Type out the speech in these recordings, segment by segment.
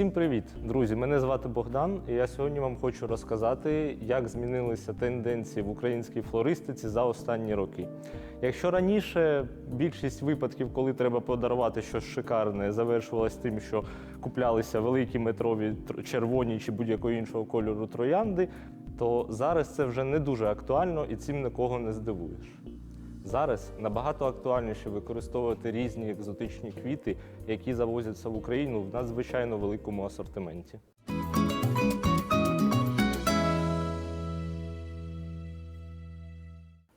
Всім привіт, друзі! Мене звати Богдан, і я сьогодні вам хочу розказати, як змінилися тенденції в українській флористиці за останні роки. Якщо раніше більшість випадків, коли треба подарувати щось шикарне, завершувалась тим, що куплялися великі метрові червоні чи будь-якого іншого кольору троянди, то зараз це вже не дуже актуально і цим нікого не здивуєш. Зараз набагато актуальніше використовувати різні екзотичні квіти, які завозяться в Україну в надзвичайно великому асортименті.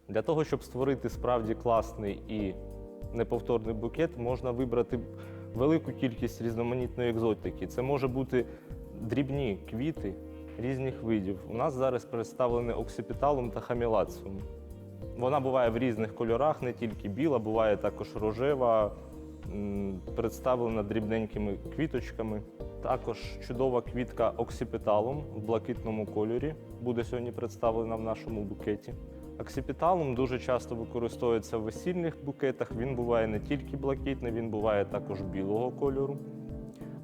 Для того, щоб створити справді класний і неповторний букет, можна вибрати велику кількість різноманітної екзотики. Це може бути дрібні квіти різних видів. У нас зараз представлені оксипіталум та хамілаціум. Вона буває в різних кольорах, не тільки біла, буває також рожева, представлена дрібненькими квіточками. Також чудова квітка оксипіталум в блакитному кольорі буде сьогодні представлена в нашому букеті. Оксипіталум дуже часто використовується в весільних букетах. Він буває не тільки блакитний, він буває також білого кольору.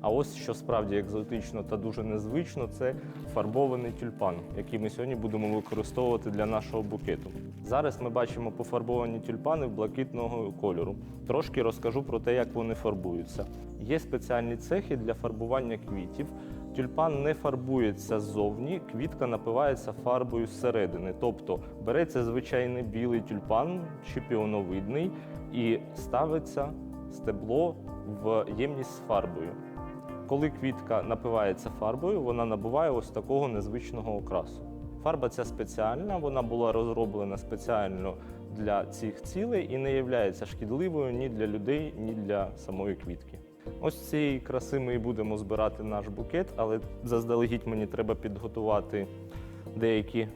А ось що справді екзотично та дуже незвично, це фарбований тюльпан, який ми сьогодні будемо використовувати для нашого букету. Зараз ми бачимо пофарбовані тюльпани блакитного кольору. Трошки розкажу про те, як вони фарбуються. Є спеціальні цехи для фарбування квітів. Тюльпан не фарбується ззовні, квітка напивається фарбою зсередини. Тобто береться звичайний білий тюльпан чи піоновидний і ставиться стебло в ємність з фарбою. Коли квітка напивається фарбою, вона набуває ось такого незвичного окрасу. Фарба ця спеціальна, вона була розроблена спеціально для цих цілей і не є шкідливою ні для людей, ні для самої квітки. Ось цієї краси ми і будемо збирати наш букет, але заздалегідь мені треба підготувати деякі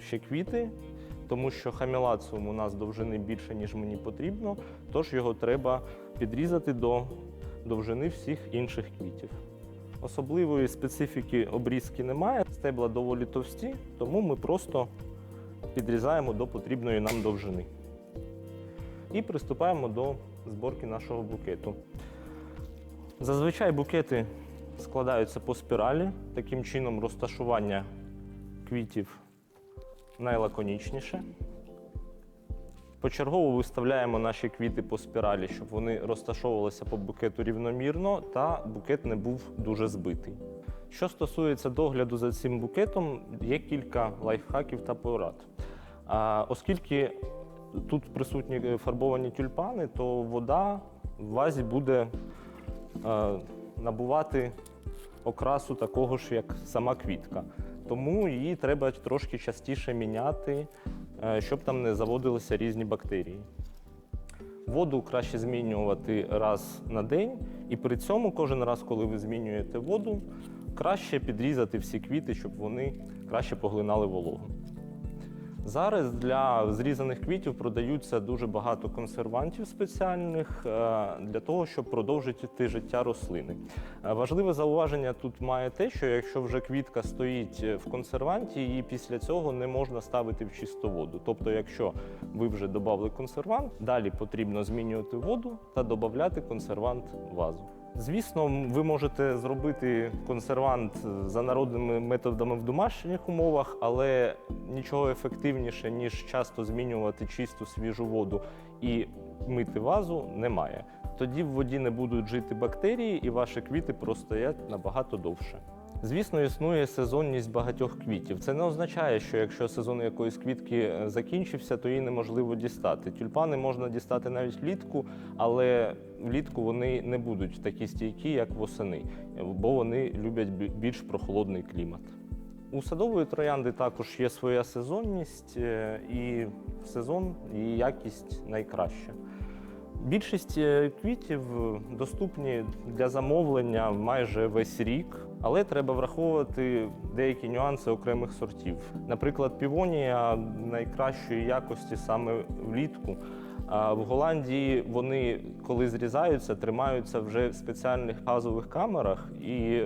ще квіти, тому що хамілаціум у нас довжини більше, ніж мені потрібно, тож його треба підрізати до довжини всіх інших квітів. Особливої специфіки обрізки немає, стебла доволі товсті, тому ми просто підрізаємо до потрібної нам довжини. І приступаємо до зборки нашого букету. Зазвичай букети складаються по спіралі. Таким чином розташування квітів найлаконічніше. Почергово виставляємо наші квіти по спіралі, щоб вони розташовувалися по букету рівномірно та букет не був дуже збитий. Що стосується догляду за цим букетом, є кілька лайфхаків та порад. Оскільки тут присутні е, фарбовані тюльпани, то вода в вазі буде е, набувати окрасу такого ж, як сама квітка. Тому її треба трошки частіше міняти, щоб там не заводилися різні бактерії. Воду краще змінювати раз на день, і при цьому кожен раз, коли ви змінюєте воду, краще підрізати всі квіти, щоб вони краще поглинали вологу. Зараз для зрізаних квітів продаються дуже багато консервантів спеціальних е, для того, щоб продовжити життя рослини. Е, Важливе зауваження тут має те, що якщо вже квітка стоїть е, в консерванті, її після цього не можна ставити в чисту воду. Тобто, якщо ви вже додали консервант, далі потрібно змінювати воду та додати консервант в вазу. Звісно, ви можете зробити консервант за народними методами в домашніх умовах, але нічого ефективніше, ніж часто змінювати чисту свіжу воду і мити вазу, немає. Тоді в воді не будуть жити бактерії, і ваші квіти простоять набагато довше. Звісно, існує сезонність багатьох квітів. Це не означає, що якщо сезон якоїсь квітки е, закінчився, то її неможливо дістати. Тюльпани можна дістати навіть влітку, але влітку вони не будуть такі стійкі, як восени, бо вони люблять більш прохолодний клімат. У садової троянди також є своя сезонність, е, і сезон її якість найкраща. Більшість е, квітів е, доступні для замовлення майже весь рік, але треба враховувати деякі нюанси окремих сортів. Наприклад, півонія найкращої якості саме влітку. А в Голландії вони, коли зрізаються, тримаються вже в спеціальних газових камерах, і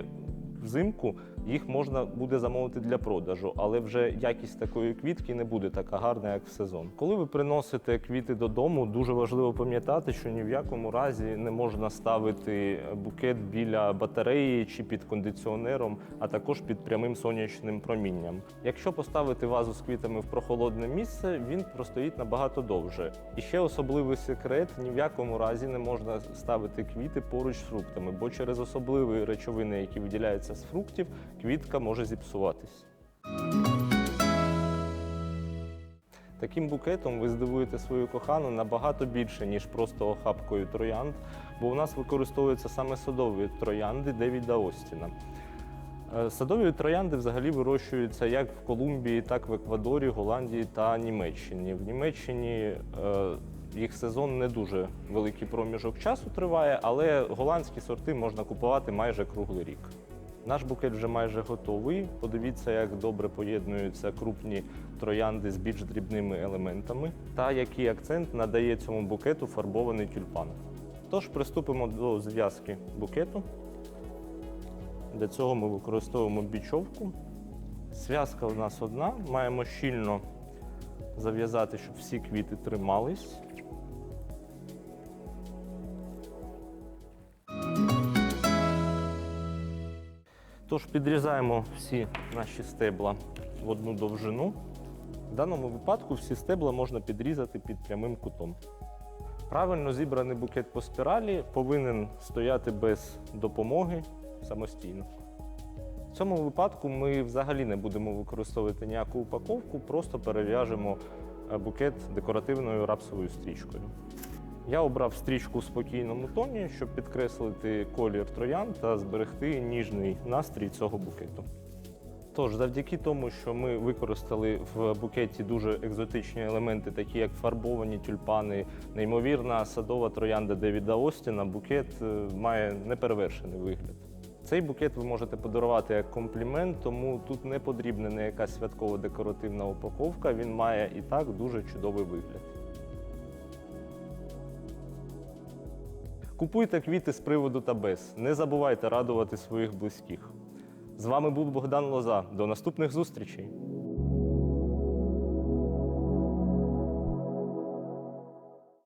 взимку, їх можна буде замовити для продажу, але вже якість такої квітки не буде така гарна, як в сезон. Коли ви приносите квіти додому, дуже важливо пам'ятати, що ні в якому разі не можна ставити букет біля батареї чи під кондиціонером, а також під прямим сонячним промінням. Якщо поставити вазу з квітами в прохолодне місце, він простоїть набагато довше. І ще особливий секрет: ні в якому разі не можна ставити квіти поруч з фруктами, бо через особливі речовини, які виділяються з фруктів, квітка може зіпсуватись. Таким букетом ви здивуєте свою кохану набагато більше, ніж просто охапкою троянд, бо у нас використовуються саме садові троянди Девіда Остіна. Е, Садові троянди взагалі вирощуються як в Колумбії, так і в Еквадорі, Голландії та Німеччині. В Німеччині е, їх сезон не дуже великий проміжок часу триває, але голландські сорти можна купувати майже круглий рік. Наш букет вже майже готовий. Подивіться, як добре поєднуються крупні троянди з більш дрібними елементами, та який акцент надає цьому букету фарбований тюльпан. Тож приступимо до зв'язки букету. Для цього ми використовуємо бічовку. Зв'язка у нас одна. Маємо щільно зав'язати, щоб всі квіти тримались. Тож підрізаємо всі наші стебла в одну довжину. В даному випадку всі стебла можна підрізати під прямим кутом. Правильно зібраний букет по спіралі повинен стояти без допомоги самостійно. В цьому випадку ми взагалі не будемо використовувати ніяку упаковку, просто перев'яжемо е, букет декоративною рапсовою стрічкою. Я обрав стрічку у спокійному тоні, щоб підкреслити колір троян та зберегти ніжний настрій цього букету. Тож, завдяки тому, що ми використали в букеті дуже екзотичні елементи, такі як фарбовані тюльпани, неймовірна садова троянда Девіда Остіна, букет е, має неперевершений вигляд. Цей букет ви можете подарувати як комплімент, тому тут не потрібна не якась святкова декоративна упаковка, він має і так дуже чудовий вигляд. Купуйте квіти з приводу та без. Не забувайте радувати своїх близьких. З вами був Богдан Лоза. До наступних зустрічей!